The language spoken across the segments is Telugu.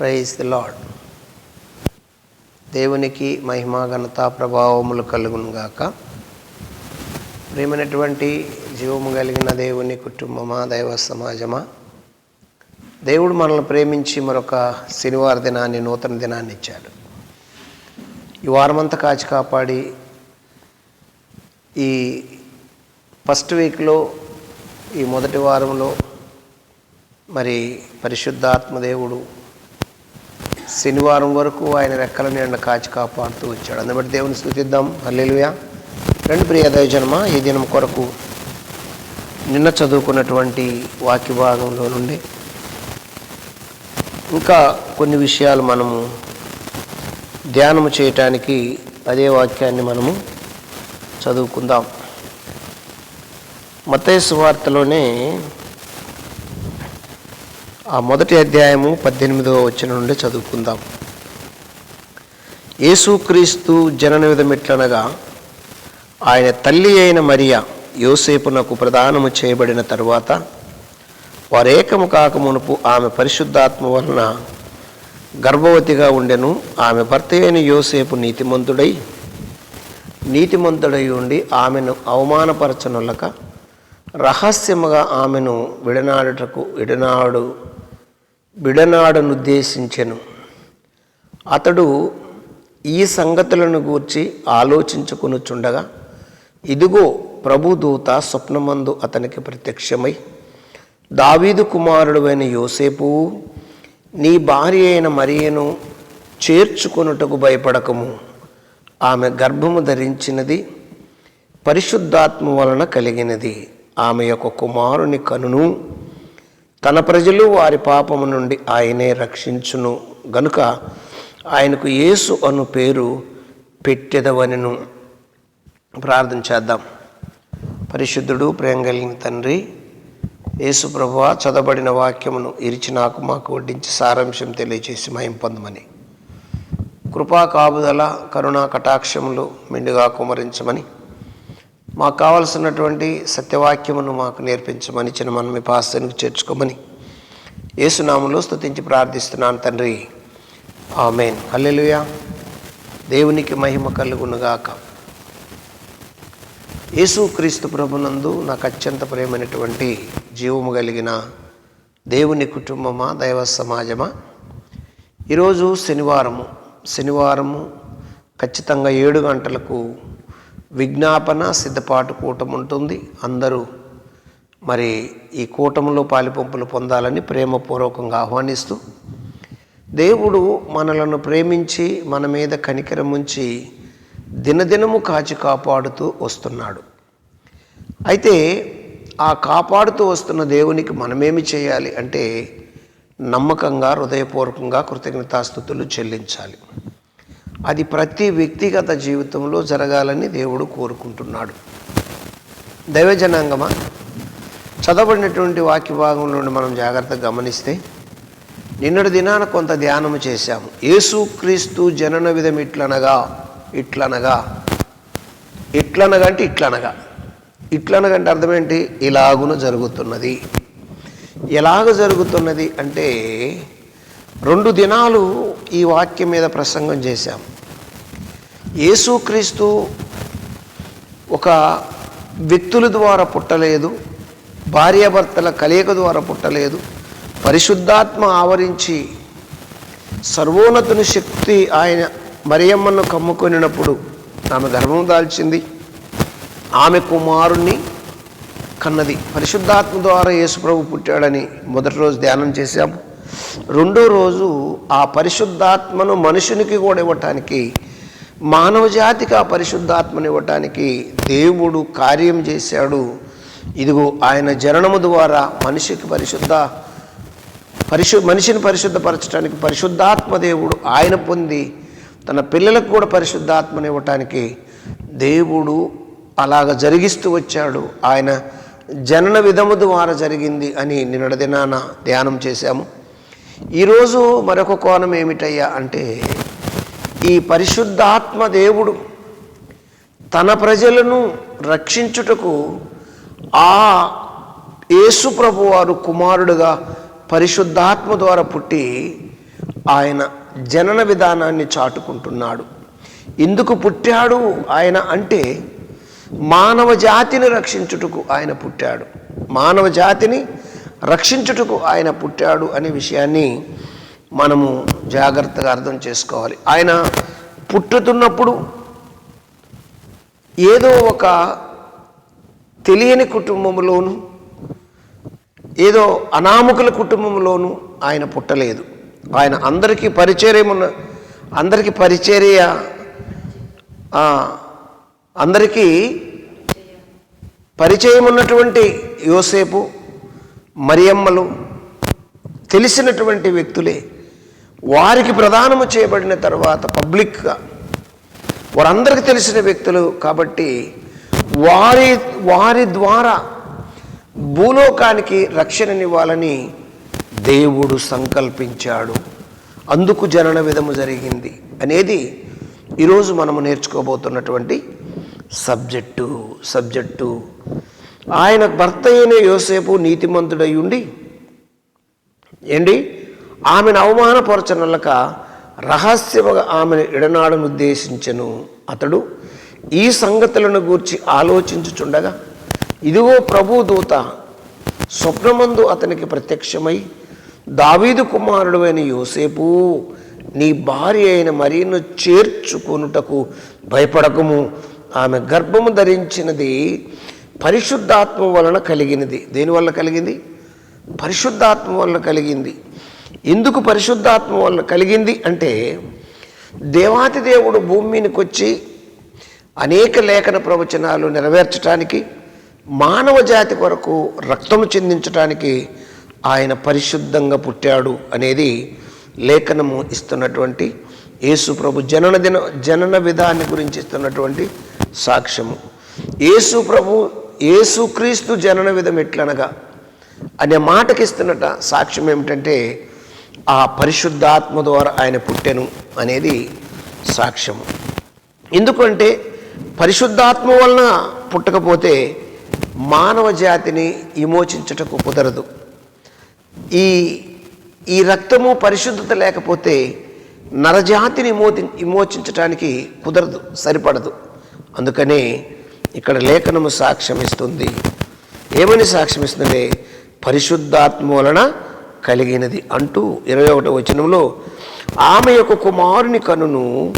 ప్రైజ్ ది లాడ్ దేవునికి మహిమ ఘనత ప్రభావములు కలుగునుగాక ప్రేమైనటువంటి జీవము కలిగిన దేవుని కుటుంబమా దైవ సమాజమా? దేవుడు మనల్ని ప్రేమించి మరొక శనివార దినాన్ని నూతన దినాన్ని ఇచ్చాడు. ఈ వారమంతా కాచి కాపాడి ఈ ఫస్ట్ వీక్లో ఈ మొదటి వారంలో మరి పరిశుద్ధాత్మ దేవుడు శనివారం వరకు ఆయన రెక్కల నీడ కాచి కాపాడుతూ వచ్చాడు. అందుని దేవుని స్థుతిద్దాం. హల్లెలూయా. రెండు ప్రియ దైవజన్మ ఈ దినం కొరకు నిన్న చదువుకున్నటువంటి వాక్య భాగంలో నుండి ఇంకా కొన్ని విషయాలు మనము ధ్యానము చేయటానికి అదే వాక్యాన్ని మనము చదువుకుందాం. మతేసు వార్తలోనే ఆ మొదటి అధ్యాయము పద్దెనిమిదవ వచ్చిన నుండి చదువుకుందాం. యేసుక్రీస్తు జనన విధమిట్లనగా ఆయన తల్లి అయిన మరియా యోసేపునకు ప్రదానము చేయబడిన తరువాత వారేకము కాకమునుపు ఆమె పరిశుద్ధాత్మ వలన గర్భవతిగా ఉండెను. ఆమె భర్త అయిన యోసేపు నీతిమంతుడై నీతిమంతుడై ఉండి ఆమెను అవమానపరచనులక రహస్యముగా ఆమెను విడనాడుటకు విడనాడు విడనాడనుద్దేశించెను అతడు ఈ సంగతులను గూర్చి ఆలోచించుకొనుచుండగా ఇదిగో ప్రభుదూత స్వప్నమందు అతనికి ప్రత్యక్షమై దావీదు కుమారుడువైన యోసేపు నీ భార్య అయిన మరియను చేర్చుకొనుటకు భయపడకము. ఆమె గర్భము ధరించినది పరిశుద్ధాత్మ వలన కలిగినది. ఆమె యొక్క కుమారుని కనును తన ప్రజలు వారి పాపము నుండి ఆయనే రక్షించును. గనుక ఆయనకు యేసు అను పేరు పెట్టెదవనను. ప్రార్థన చేద్దాం. పరిశుద్ధుడు ప్రేమ కలిగిన తండ్రి యేసు ప్రభువ చదవబడిన వాక్యమును ఇరిచి నాకు మాకు వడ్డించి సారాంశం తెలియచేసి మయం పొందమని. కృపా కాపుదల కరుణా కటాక్షములు మెండుగా కుమరించమని మాకు కావలసినటువంటి సత్యవాక్యమును మాకు నేర్పించమని చిన్న మనం మీ పాస్తానికి చేర్చుకోమని ఏసునామంలో స్థుతించి ప్రార్థిస్తున్నాను తండ్రి. ఆమెన్. హల్లెలుయా. దేవునికి మహిమ కలుగునుగాక. యేసుక్రీస్తు ప్రభునందు నాకు అత్యంత ప్రేమైనటువంటి జీవము కలిగిన దేవుని కుటుంబమా దైవ సమాజమా? ఈరోజు శనివారము. శనివారము ఖచ్చితంగా ఏడు గంటలకు విజ్ఞాపన సిద్ధపాటు కూటం ఉంటుంది. అందరూ మరి ఈ కూటంలో పాలిపంపులు పొందాలని ప్రేమపూర్వకంగా ఆహ్వానిస్తూ దేవుడు మనలను ప్రేమించి మన మీద కనికరం ఉంచి దినదినము కాచి కాపాడుతూ వస్తున్నాడు. అయితే ఆ కాపాడుతూ వస్తున్న దేవునికి మనమేమి చేయాలి అంటే నమ్మకంగా హృదయపూర్వకంగా కృతజ్ఞతాస్థుతులు చెల్లించాలి. అది ప్రతి వ్యక్తిగత జీవితంలో జరగాలని దేవుడు కోరుకుంటున్నాడు. దైవజనాంగమా? చదవబడినటువంటి వాక్య భాగంలో నుండి మనం జాగ్రత్తగా గమనిస్తే నిన్నటి దినాన కొంత ధ్యానము చేశాము. యేసుక్రీస్తు జనన విధం ఇట్లనగా ఇట్లనగా. ఇట్లనగా అంటే ఇట్లనగా. ఇట్లనగా అంటే అర్థం ఏంటి ఇలాగున జరుగుతున్నది. ఎలాగ జరుగుతున్నది అంటే రెండు దినాలు ఈ వాక్యం మీద ప్రసంగం చేశాం. యేసుక్రీస్తు ఒక వ్యక్తుల ద్వారా పుట్టలేదు భార్యాభర్తల కలయిక ద్వారా పుట్టలేదు పరిశుద్ధాత్మ ఆవరించి సర్వోన్నతుని శక్తి ఆయన మరియమ్మను కమ్ముకొనినప్పుడు ఆమె గర్భం దాల్చింది ఆమె కుమారుణ్ణి కన్నది. పరిశుద్ధాత్మ ద్వారా యేసుప్రభు పుట్టాడని మొదటి రోజు ధ్యానం చేశాము రెండో రోజు ఆ పరిశుద్ధాత్మను మనుషునికి కూడా ఇవ్వటానికి మానవ జాతికి ఆ పరిశుద్ధాత్మను ఇవ్వటానికి దేవుడు కార్యం చేశాడు. ఇదిగో ఆయన జననము ద్వారా మనిషికి పరిశుద్ధ పరిశు మనిషిని పరిశుద్ధపరచడానికి పరిశుద్ధాత్మ దేవుడు ఆయన పొంది తన పిల్లలకు కూడా పరిశుద్ధాత్మని ఇవ్వటానికి దేవుడు అలాగ జరిగిస్తూ వచ్చాడు. ఆయన జనన విధము ద్వారా జరిగింది అని నిన్నటి దినాన ధ్యానం చేశాము. ఈరోజు మరొక కోణం ఏమిటయ్యా అంటే ఈ పరిశుద్ధాత్మ దేవుడు తన ప్రజలను రక్షించుటకు ఆ యేసుప్రభు వారు కుమారుడుగా పరిశుద్ధాత్మ ద్వారా పుట్టి ఆయన జనన విధానాన్ని చాటుకుంటున్నాడు. ఎందుకు పుట్టాడు ఆయన అంటే మానవ జాతిని రక్షించుటకు ఆయన పుట్టాడు. మానవ జాతిని రక్షించుటకు ఆయన పుట్టాడు అనే విషయాన్ని మనము జాగ్రత్తగా అర్థం చేసుకోవాలి. ఆయన పుట్టుతున్నప్పుడు ఏదో ఒక తెలియని కుటుంబంలోను ఏదో అనామకుల కుటుంబంలోనూ ఆయన పుట్టలేదు. ఆయన అందరికీ పరిచర్యమున్న అందరికీ పరిచర్య అందరికీ పరిచయం ఉన్నటువంటి యోసేపు మరియమ్మలు తెలిసినటువంటి వ్యక్తులే. వారికి ప్రదానము చేయబడిన తర్వాత పబ్లిక్గా వారందరికీ తెలిసిన వ్యక్తులు కాబట్టి వారి వారి ద్వారా భూలోకానికి రక్షణనివ్వాలని దేవుడు సంకల్పించాడు. అందుకు జనన విధము జరిగింది అనేది ఈరోజు మనము నేర్చుకోబోతున్నటువంటి సబ్జెక్టు సబ్జెక్టు. ఆయన భర్త అయిన యోసేపు నీతిమంతుడై ఉండి ఏంటి? ఆమెను అవమానపరచనలక రహస్యముగా ఆమెను ఎడనాడను ఉద్దేశించను అతడు. ఈ సంగతులను గూర్చి ఆలోచించుచుండగా ఇదిగో ప్రభు దూత స్వప్నమందు అతనికి ప్రత్యక్షమై దావీదు కుమారుడు అయిన యోసేపు నీ భార్య అయిన మరీను చేర్చుకొనుటకు భయపడకము. ఆమె గర్భము ధరించినది పరిశుద్ధాత్మ వలన కలిగినది. దేనివల్ల కలిగింది? పరిశుద్ధాత్మ వలన కలిగింది. ఎందుకు పరిశుద్ధాత్మ వలన కలిగింది అంటే దేవాతి దేవుడు భూమి మీదకి వచ్చి అనేక లేఖన ప్రవచనాలు నెరవేర్చడానికి మానవ జాతి కొరకు రక్తము చెందించడానికి ఆయన పరిశుద్ధంగా పుట్టాడు అనేది లేఖనము ఇస్తున్నటువంటి యేసు ప్రభు జనన దిన జనన విధాన్ని గురించి ఇస్తున్నటువంటి సాక్ష్యము. యేసు ప్రభు ఏసుక్రీస్తు జనన విధం ఎట్లనగా అనే మాటకిస్తున్నట సాక్ష్యం ఏమిటంటే ఆ పరిశుద్ధాత్మ ద్వారా ఆయన పుట్టెను అనేది సాక్ష్యము ఎందుకంటే పరిశుద్ధాత్మ వలన పుట్టకపోతే మానవ జాతిని విమోచించటకు కుదరదు. ఈ ఈ రక్తము పరిశుద్ధత లేకపోతే నరజాతిని విమోచించటానికి కుదరదు సరిపడదు. అందుకనే ఇక్కడ లేఖనము సాక్ష్యమిస్తుంది. ఏమని సాక్ష్యమిస్తుందంటే పరిశుద్ధాత్మ వలన కలిగినది అంటూ ఇరవై ఒకటో వచనంలో ఆమె యొక్క కుమారుని కనును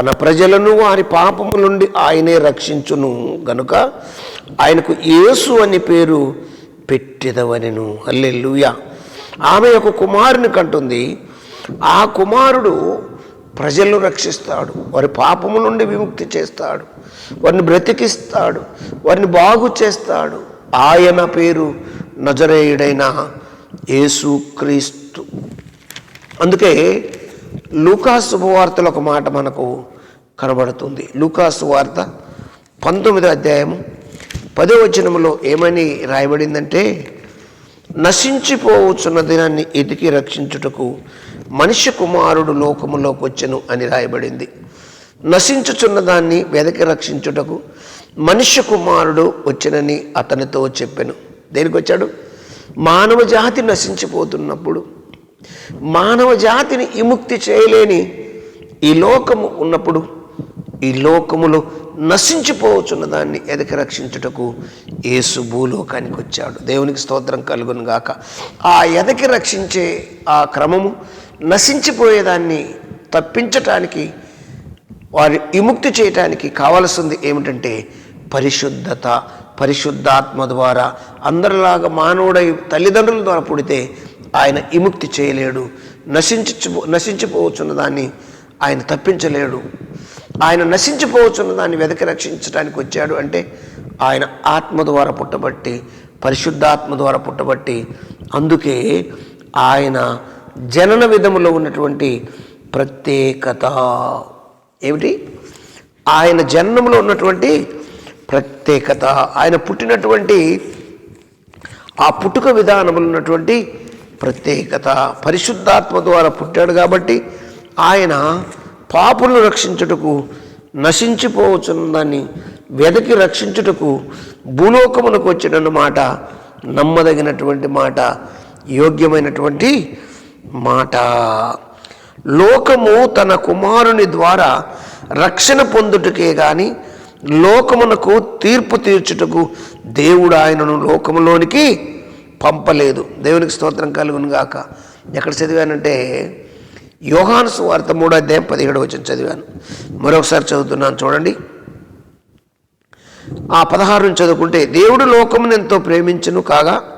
తన ప్రజలను వారి పాపము నుండి ఆయనే రక్షించును. గనుక ఆయనకు యేసు అని పేరు పెట్టెదవనెను. హల్లెలూయా. ఆమె యొక్క కుమారుని కంటుంది ఆ కుమారుడు ప్రజలను రక్షిస్తాడు. వారి పాపము నుండి విముక్తి చేస్తాడు. వారిని బ్రతికిస్తాడు. వారిని బాగు చేస్తాడు. ఆయన పేరు నజరేయుడైన యేసుక్రీస్తు అందుకే లూకాసు శుభవార్తలో ఒక మాట మనకు కనబడుతుంది. లూకాసు వార్త పంతొమ్మిదో అధ్యాయము పదో వచనంలో ఏమని రాయబడిందంటే నశించిపోవచ్చున్న దినాన్ని ఎతికి రక్షించుటకు మనిషి కుమారుడు లోకములోకి వచ్చెను అని రాయబడింది. నశించుచున్న దాన్ని వెదకి రక్షించుటకు మనిషి కుమారుడు వచ్చెనని అతనితో చెప్పెను. దేనికి వచ్చాడు? మానవ జాతి నశించిపోతున్నప్పుడు మానవ జాతిని విముక్తి చేయలేని ఈ లోకము ఉన్నప్పుడు ఈ లోకములో నశించిపోవచ్చున్న దాన్ని ఎదకి రక్షించుటకు యేసు భూలోకానికి వచ్చాడు. దేవునికి స్తోత్రం కలుగును గాక ఆ ఎదకి రక్షించే ఆ క్రమము నశించిపోయేదాన్ని తప్పించటానికి వారి విముక్తి చేయటానికి కావలసింది ఏమిటంటే పరిశుద్ధత పరిశుద్ధాత్మ ద్వారా అందరిలాగా మానవుడై తల్లిదండ్రుల ద్వారా పుడితే ఆయన విముక్తి చేయలేడు నశించిపో నశించిపోవచ్చున్న దాన్ని ఆయన తప్పించలేడు. ఆయన నశించిపోవచ్చున్న దాన్ని వెదకి రక్షించడానికి వచ్చాడు అంటే ఆయన ఆత్మ ద్వారా పుట్టబట్టి పరిశుద్ధాత్మ ద్వారా పుట్టబట్టి అందుకే ఆయన జనన విధములో ఉన్నటువంటి ప్రత్యేకత. ఏమిటి? ఆయన జన్మంలో ఉన్నటువంటి ప్రత్యేకత. ఆయన పుట్టినటువంటి ఆ పుట్టుక విధానంలో ఉన్నటువంటి ప్రత్యేకత. పరిశుద్ధాత్మ ద్వారా పుట్టాడు కాబట్టి ఆయన పాపులను రక్షించుటకు నశించిపోవచ్చున్నదాన్ని వెదకి రక్షించుటకు భూలోకమునకు వచ్చిన మాట నమ్మదగినటువంటి మాట యోగ్యమైనటువంటి మాట. లోకము తన కుమారుని ద్వారా రక్షణ పొందుటకే గాని లోకమునకు తీర్పు తీర్చుటకు దేవుడు ఆయనను లోకములోనికి పంపలేదు. దేవునికి స్తోత్రం కలుగును గాక. ఎక్కడ చదివానంటే యోహాను సువార్త మూడో అధ్యాయం పదిహేడు వచ్చిన చదివాను. మరొకసారి చదువుతున్నాను చూడండి. ఆ పదహారును చదువుకుంటే దేవుడు లోకమును ఎంతో ప్రేమించును కాగా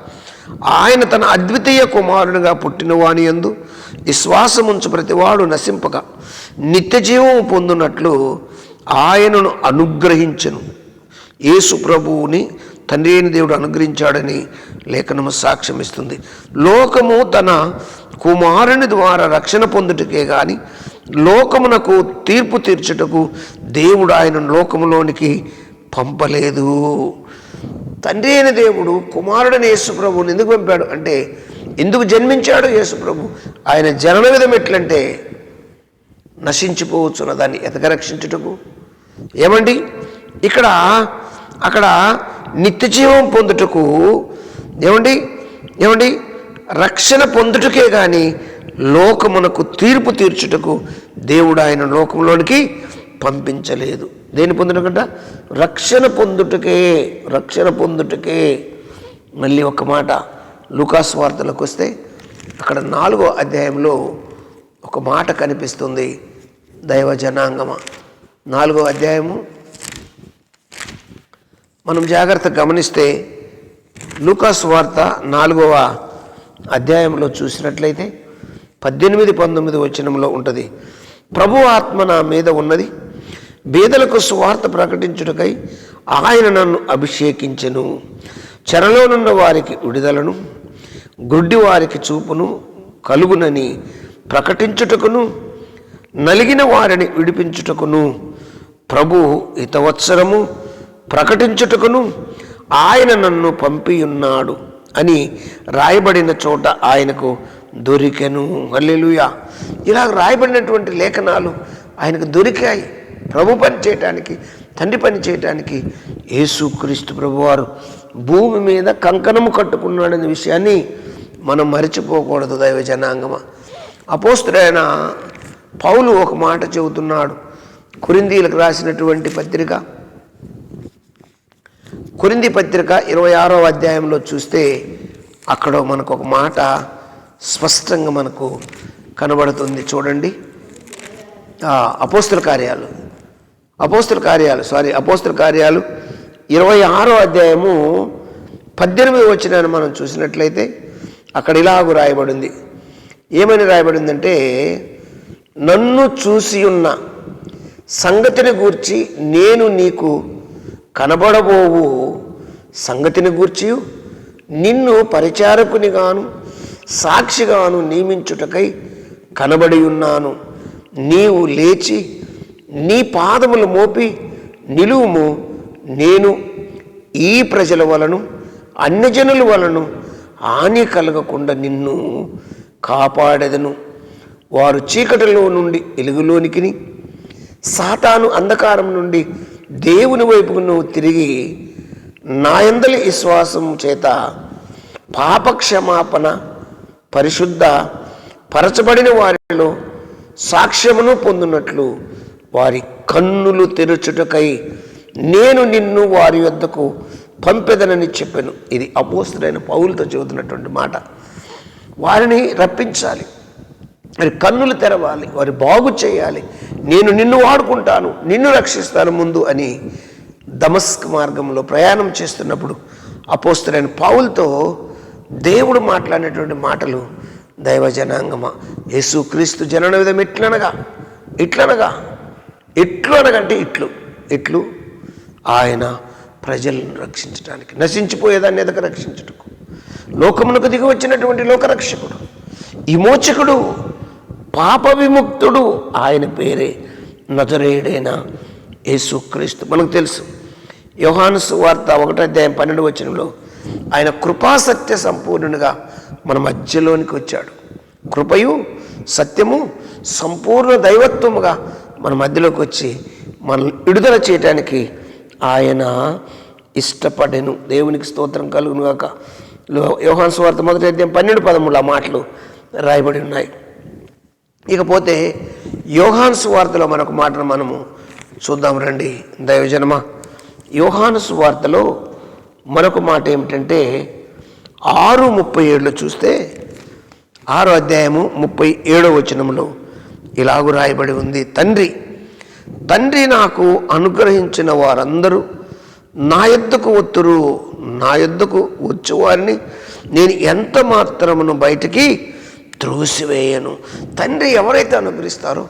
ఆయన తన అద్వితీయ కుమారునిగా పుట్టినవాని ఎందు విశ్వాసముంచు ప్రతివాడు నశింపక నిత్యజీవము పొందినట్లు పొందునట్లు ఆయనను అనుగ్రహించను. యేసు ప్రభువుని తండ్రి అయిన దేవుడు అనుగ్రహించాడని లేఖనము సాక్ష్యం ఇస్తుంది లోకము తన కుమారుని ద్వారా రక్షణ పొందుటకే గాని లోకమునకు తీర్పు తీర్చుటకు దేవుడు ఆయన లోకములోనికి పంపలేదు. తండ్రి అయిన దేవుడు కుమారుడని యేసుప్రభుని ఎందుకు పంపాడు? అంటే ఎందుకు జన్మించాడు యేసుప్రభు ఆయన జనన విధం ఎట్లంటే నశించిపోవచ్చున్న దాన్ని ఎతక రక్షించుటకు. ఏమండి? ఇక్కడ అక్కడ నిత్యజీవం పొందుటకు ఏమండి? ఏమండి? రక్షణ పొందుటకే కానీ లోకమునకు తీర్పు తీర్చుటకు దేవుడు ఆయన లోకంలోనికి పంపించలేదు. దేని పొందుటకంట రక్షణ పొందుటకే రక్షణ పొందుటకే. మళ్ళీ ఒక మాట లూకాస్ వార్తలకు వస్తే అక్కడ నాలుగో అధ్యాయంలో ఒక మాట కనిపిస్తుంది దైవ జనాంగమ నాలుగో అధ్యాయము మనం జాగ్రత్త గమనిస్తే లూకాస్ వార్త నాలుగవ అధ్యాయంలో చూసినట్లయితే పద్దెనిమిది పంతొమ్మిది వచనంలో ఉంటుంది ప్రభు ఆత్మ నా మీద ఉన్నది బీదలకు సువార్త ప్రకటించుటకై ఆయన నన్ను అభిషేకించెను. చెరలోనున్న వారికి విడుదలను గుడ్డి వారికి చూపును కలుగునని ప్రకటించుటకును నలిగిన వారిని విడిపించుటకును ప్రభు హితవత్సరము ప్రకటించుటకును ఆయన నన్ను పంపియున్నాడు అని రాయబడిన చోట ఆయనకు దొరికెను. హల్లెలూయా. ఇలా రాయబడినటువంటి లేఖనాలు ఆయనకు దొరికాయి. ప్రభు పని చేయటానికి తండ్రి పని చేయటానికి యేసుక్రీస్తు ప్రభువారు భూమి మీద కంకణము కట్టుకున్నాడనే విషయాన్ని మనం మరిచిపోకూడదు దైవ జనాంగమ. అపోస్తుడైన పౌలు ఒక మాట చెబుతున్నాడు. కురిందీలకు రాసినటువంటి పత్రిక కురింది పత్రిక ఇరవై ఆరో అధ్యాయంలో చూస్తే అక్కడ మనకు ఒక మాట స్పష్టంగా మనకు కనబడుతుంది. చూడండి. అపోస్తుల కార్యాలు. అపోస్తుల కార్యాలు సారీ అపోస్తుల కార్యాలు. ఇరవై ఆరో అధ్యాయము పద్దెనిమిది వచ్చినాన్ని మనం చూసినట్లయితే అక్కడ ఇలాగు రాయబడింది. ఏమని రాయబడిందంటే నన్ను చూసి ఉన్న సంగతిని గూర్చి నేను నీకు కనబడబోవు సంగతిని గూర్చి నిన్ను పరిచారకునిగాను సాక్షిగాను నియమించుటకై కనబడి ఉన్నాను. నీవు లేచి నీ పాదములు మోపి నిలువుము. నేను ఈ ప్రజల వలను అన్యజనుల వలను హాని కలగకుండా నిన్ను కాపాడెదను. వారు చీకటిలో నుండి ఎలుగులోనికి సాతాను అంధకారం నుండి దేవుని వైపుకు నువ్వు తిరిగి నాయందలి విశ్వాసం చేత పాపక్షమాపణ పరిశుద్ధ పరచబడిన వారిలో సాక్ష్యమును పొందినట్లు వారి కన్నులు తెరుచుటకై నేను నిన్ను వారి వద్దకు పంపెదనని చెప్పాను. ఇది అపోస్తుడైన పౌలతో చెబుతున్నటువంటి మాట. వారిని రప్పించాలి. వారి కన్నులు తెరవాలి. వారి బాగు చేయాలి. నేను నిన్ను వాడుకుంటాను. నిన్ను రక్షిస్తాను ముందు అని దమస్క్ మార్గంలో ప్రయాణం చేస్తున్నప్పుడు అపోస్తులైన పావులతో దేవుడు మాట్లాడినటువంటి మాటలు దైవ జనాంగమ యేసుక్రీస్తు జనన విధం ఇట్లనగా ఇట్లనగా ఎట్లు అనగంటే ఇట్లు. ఇట్లు ఆయన ప్రజలను రక్షించడానికి నశించిపోయేదాన్ని ఎదక రక్షించుటకు. లోకమునకు దిగి వచ్చినటువంటి లోకరక్షకుడు విమోచకుడు పాప విముక్తుడు ఆయన పేరే నజరేయుడైన యేసుక్రీస్తు. మనకు తెలుసు యోహానుసు వార్త ఒకటో అధ్యాయం పన్నెండు వచనంలో ఆయన కృపాసత్య సంపూర్ణునిగా మన మధ్యలోనికి వచ్చాడు. కృపయు సత్యము సంపూర్ణ దైవత్వముగా మన మధ్యలోకి వచ్చి మన విడుదల చేయటానికి ఆయన ఇష్టపడెను. దేవునికి స్తోత్రం కలుగును గాక. యోహాన్ స్వార్థ మొదటి అధ్యాయం పన్నెండు పదమూడు ఆ మాటలు రాయబడి ఉన్నాయి. ఇకపోతే యోహాన్ స్వార్థలో మరొక మాటను మనము చూద్దాం రండి. దైవజనమ యోహాను వార్తలో మరొక మాట ఏమిటంటే ఆరు ముప్పై ఏడులో చూస్తే ఆరో అధ్యాయము ముప్పై ఏడో వచనంలో ఇలాగు రాయబడి ఉంది. తండ్రి తండ్రి నాకు అనుగ్రహించిన వారందరూ నా యొద్దకు ఒత్తురు నా యొద్దకు వచ్చేవారిని నేను ఎంత మాత్రమును బయటికి త్రోసివేయను. తండ్రి ఎవరైతే అనుగ్రహిస్తారో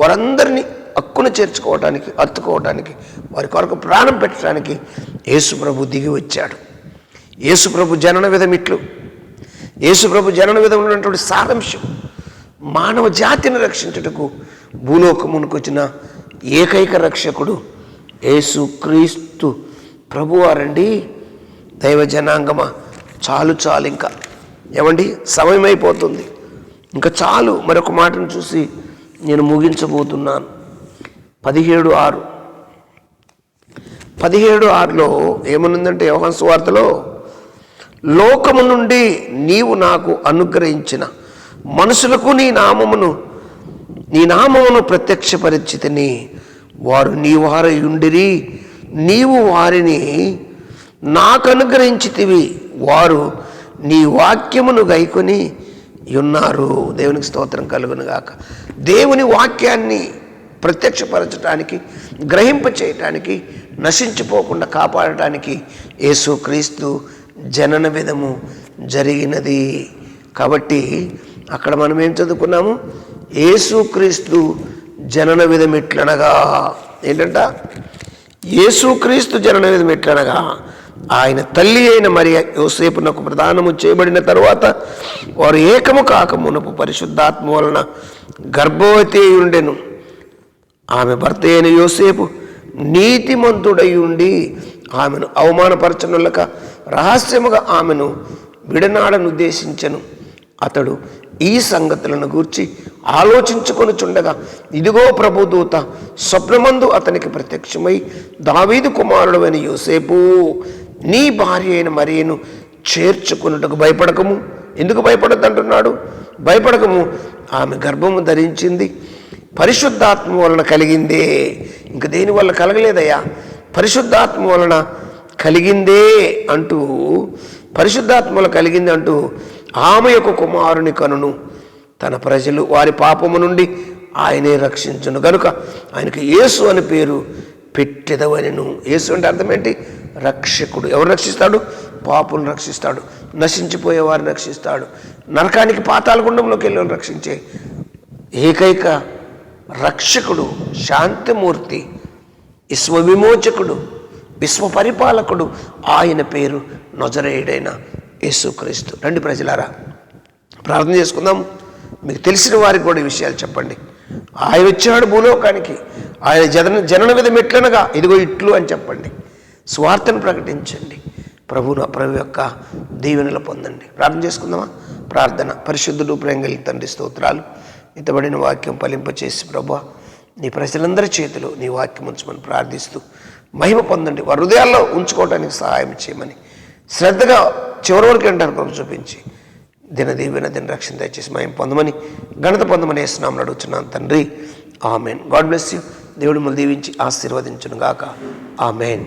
వారందరినీ హక్కును చేర్చుకోవటానికి అత్తుకోవటానికి వారి కొరకు ప్రాణం పెట్టడానికి యేసుప్రభు దిగి వచ్చాడు. యేసుప్రభు జనన విధం ఇట్లు యేసుప్రభు జనన విధం ఉన్నటువంటి సారాంశం. మానవ జాతిని రక్షించుటకు భూలోకమునికి వచ్చిన ఏకైక రక్షకుడు యేసుక్రీస్తు ప్రభువారండి దైవ జనాంగమ? చాలు చాలు ఇంకా. ఏమండి? సమయం అయిపోతుంది ఇంకా చాలు మరొక మాటను చూసి నేను ముగించబోతున్నాను. పదిహేడు ఆరు. పదిహేడు ఆరులో ఏమనుందంటే యోహన్ సువార్తలో లోకము నుండి నీవు నాకు అనుగ్రహించిన మనుషులకు నీ నామమును నీ నామమును ప్రత్యక్షపరిచితిని. వారు నీ వారై ఉండిరి నీవు వారిని నాకు అనుగ్రహించితివి. వారు నీ వాక్యమును గైకొని ఉన్నారు. దేవునికి స్తోత్రం కలుగునుగాక. దేవుని వాక్యాన్ని ప్రత్యక్షపరచడానికి గ్రహింప చేయటానికి నశించిపోకుండా కాపాడటానికి యేసుక్రీస్తు జనన విధము జరిగినది. కాబట్టి అక్కడ మనం ఏం చదువుకున్నాము? యేసుక్రీస్తు జనన విధం ఎట్లనగా? ఏంటంట? యేసుక్రీస్తు జనన విధం ఎట్లనగా? ఆయన తల్లి అయిన మరి యోసేపునకు ప్రదానము చేయబడిన తరువాత వారు ఏకము కాక మునపు పరిశుద్ధాత్మ వలన గర్భవతి అయి ఉండెను ఆమె భర్త అయిన యోసేపు నీతిమంతుడై ఉండి ఆమెను అవమానపరచనులక రహస్యముగా ఆమెను విడనాడను ఉద్దేశించను అతడు ఈ సంగతులను గూర్చి ఆలోచించుకొని చుండగా ఇదిగో ప్రభుదూత స్వప్నమందు అతనికి ప్రత్యక్షమై దావీదు కుమారుడమైన యోసేపు నీ భార్య అయిన మరియను చేర్చుకున్నట్టుకు భయపడకము. ఎందుకు భయపడద్దంటున్నాడు? భయపడకము ఆమె గర్భము ధరించింది పరిశుద్ధాత్మ వలన కలిగిందే. ఇంక దేని వల్ల కలగలేదయ్యా? పరిశుద్ధాత్మ వలన కలిగిందే అంటూ పరిశుద్ధాత్మ కలిగింది అంటూ ఆమె యొక్క కుమారుని కనును. తన ప్రజలు వారి పాపము నుండి ఆయనే రక్షించును. కనుక ఆయనకి యేసు అని పేరు పెట్టెదవనెను. యేసు అంటే అర్థం ఏంటి? రక్షకుడు. ఎవరు రక్షిస్తాడు? పాపులను రక్షిస్తాడు. నశించిపోయే వారిని రక్షిస్తాడు. నరకానికి పాతాళగుండంలోకి వెళ్ళి రక్షించే ఏకైక రక్షకుడు శాంతిమూర్తి విశ్వ విమోచకుడు విశ్వ పరిపాలకుడు ఆయన పేరు నొజరేయుడైన యేసుక్రీస్తు. రండి ప్రజలారా ప్రార్థన చేసుకుందాం. మీకు తెలిసిన వారికి కూడా ఈ విషయాలు చెప్పండి. ఆయన వచ్చాడు భూలోకానికి. ఆయన జన జనన మీద మెట్లనగా ఇదిగో ఇట్లు అని చెప్పండి. స్వార్థను ప్రకటించండి. ప్రభును ప్రభు యొక్క దీవెనలు పొందండి. ప్రార్థన చేసుకుందామా? ప్రార్థన. పరిశుద్ధుడు ప్రేంగలి తండ్రి స్తోత్రాలు. ఇతబడిన వాక్యం ఫలింపచేసి ప్రభు నీ ప్రజలందరి చేతిలో నీ వాక్యం ఉంచమని ప్రార్థిస్తూ మహిమ పొందండి. వారి హృదయాల్లో ఉంచుకోవడానికి సహాయం చేయమని శ్రద్ధగా చివరి వరకు ఏంటారు ప్రభు చూపించి. దినదీవెన దిన రక్షణ దయచేసి మహిమ పొందమని గణత పొందమని వేస్తున్నాం అడుగుతున్నాను తండ్రి. ఆమెన్. God bless you. దేవుడు మళ్ళీ దీవించి ఆశీర్వదించును గాక ఆమెన్.